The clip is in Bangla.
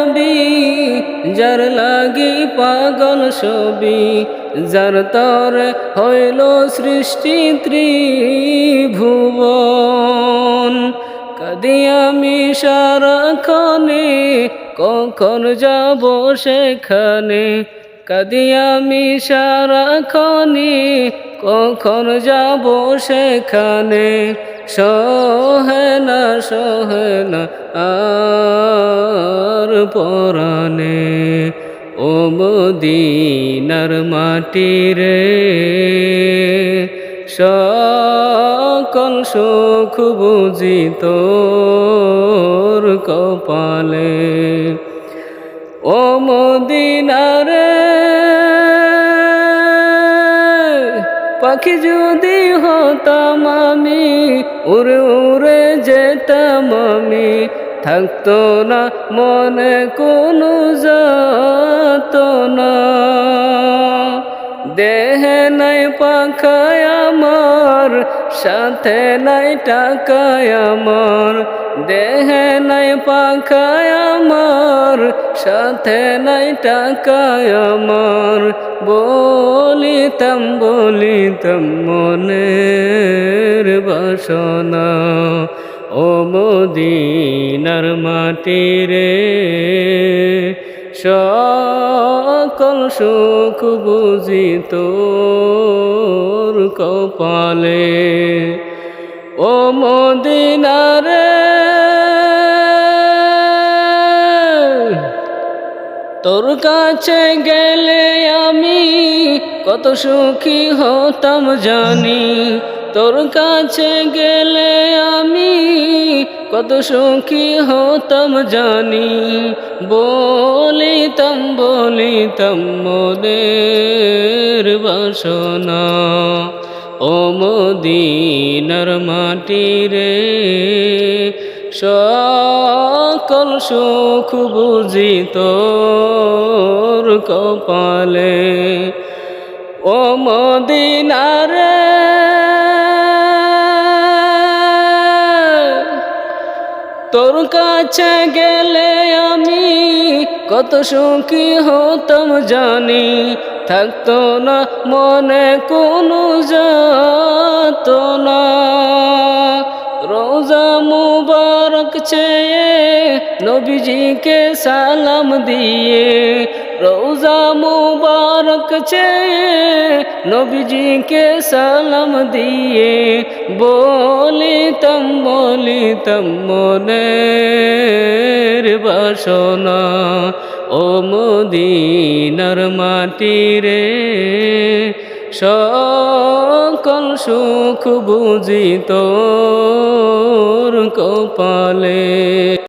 নবী যার লাগি পাগল ছবি, যার তর হইল সৃষ্টি ত্রিভুবন। কাদি আমি সারাক্ষণে কখন যাব সেখানে? কাদি আমি সারাক্ষণে কখন যাব সেখানে? সহে না সহে না আর পরাণে ও মদিনার মাটি রে। সকল সুখ বুঝি তোর কপালে। ও মদিনারে পাখি যদি হতাম আমি, উড়ে উড়ে যেতাম আমি থাকতো না, মনে কোনো যাত না দেহে নাই পাখায় আমার, সাথে নাই টাকায় আমার। দেহে নাই পাখায় আমার, সাথে নাই টাকায় আমার। বলিতাম বলিতাম মনের বাসনা। ও মদিনার মাটি রে, সকল সুখ বুঝি তোর কপালে। ও মদিনারে তোর কাছে গেলে আমি কত সুখী হতাম জানি। তোর কাছে গেলে কত সুখী হতাম জানি, বলিতাম বলিতাম মোদের বাসনা। ও মদিনার মাটি রে, সকল সুখ বুঝি তোর কপালে। ও মদিনারে তোর কাছে গেলে আমি কত সুখী হতাম জানি। থাকতো না মনে কোনো যাত মুবারক চেয়ে নবীজিকে সালাম দিয়ে রোজা মুবারক চেয়ে নবীজিকে সালাম দিয়ে বলিতাম বলিতাম মনের বাসনা ও মদিনার মাটি রে সকল সুখ বুঝি তোর কপালে